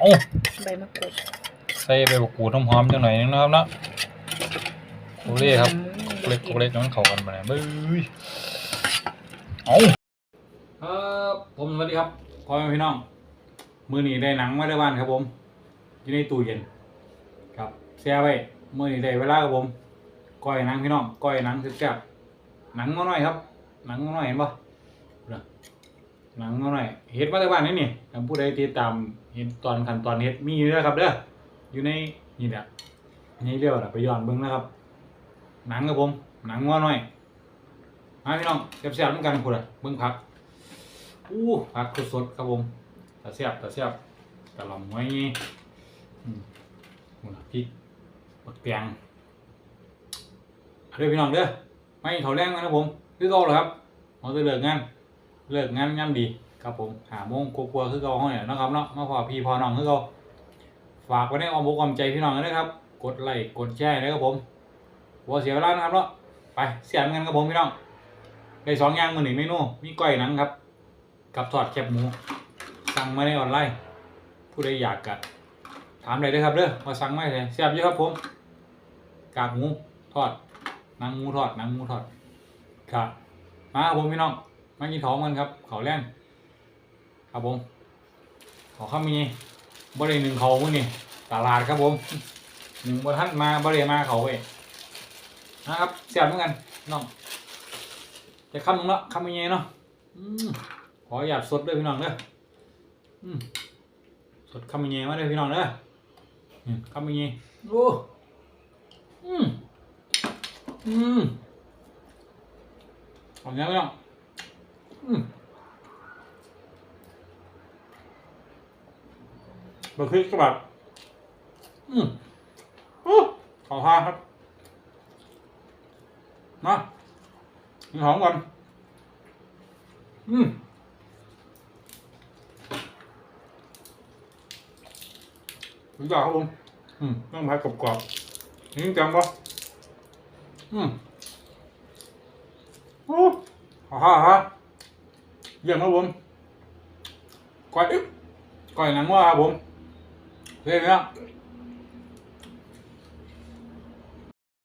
โอ้ใบมะกรูดใส่ใบบักกูดหอมๆจังหน่อยนึงนะครับเนาะโอเล่ครับอืมเล็กเล็กมันเข้ากันมาเนี่ยเบ้ยเอาครับผมสวัสดีครับพ่อแม่พี่น้อง มือนี้ได้หนังมาได้บ้านครับผมอยู่ในตู้เย็น ครับแช่ไว้มือนี้ได้เวลาครับผมก้อยหนังพี่น้องก้อยหนังแซ่บๆหนังมาหน่อยครับ หนังมาหน่อยเห็นปะเนี่ย หนังมาหน่อยเฮ็ดมาได้บ้านนี่นี่ถ้าผู้ใดติดตามเห็นตอนขั้นตอนเฮ็ดมีอยู่แล้วครับเด้ออยู่ในนี่แหละนี่เรียกว่าไปย้อนเบิ่งนะครับ หนังครับผม หนังงัวหน่อยมาพี่น้องแซ่บๆเหมือนกันพุ่นอะเบิ่งผักอู้ผักสดๆครับผมตาแซ่บตาแซ่บกะหล่ำไว้อืมพุ่นะพริกบักแตงเอาเด้อพี่น้องเด้อไม่เถาแรงกันนะผมคือเก่าเหรอครับเราจะเลิกงาน เลิกงานงานดีครับผมหาโมงกลัวๆคือเก่าห้องเนี่ยนะครับเนาะมาพอพี่พอน้องคือเก่าฝากไว้ในอ้อมอกอ้อมใจพี่น้องนนะครับ กดไลค์กดแชร์นะครับผมหัวเสียเวลานะครับเนาะไปเสียเงินกับผมพี่น้องได้สองอย่างมือหนึ่งเมนูมีก้อยหนังครับ กับทอดแคบหมูสั่งมาในออนไลน์ผู้ใดอยากกัดถามเลยเด้ครับเด้อมาสั่งไมาเลยเสียบเยอะครับผมกากหมูทอดหนังหมูทอดหนังหมูทอดครับมาครับผมพี่น้อง มากินของกันครับเขาวแรงครับผมขอข้ามีบริหนึ่งเขามื้อนี่ตลาดครับผมหนึ่งบนท่านมาบริมาเขาเว้ยนะครับเสียบเหมือนกันน้องจะคำนึงละคำยังไงเนาะอขอหยาดสดด้วยพี่น้องเด้ออืมสดคำยังไงมาด้วยพี่น้องเด้ออืมคำยังไงโอ้อืมอืมเอย่างนี้พี่น้อง บะพริกก็แบบอืมโอ้ขอทาครับ มากินหอมก่อน อืมถึงดอกครับผมอืมต้องพัดกรอบๆนี่จังปะอืมโอ้ฮ่าฮ่าฮ่า เยี่ยมครับผมก่อยอึ๊บก่อยหนังว่าครับผมเฮ้ยเนี่ย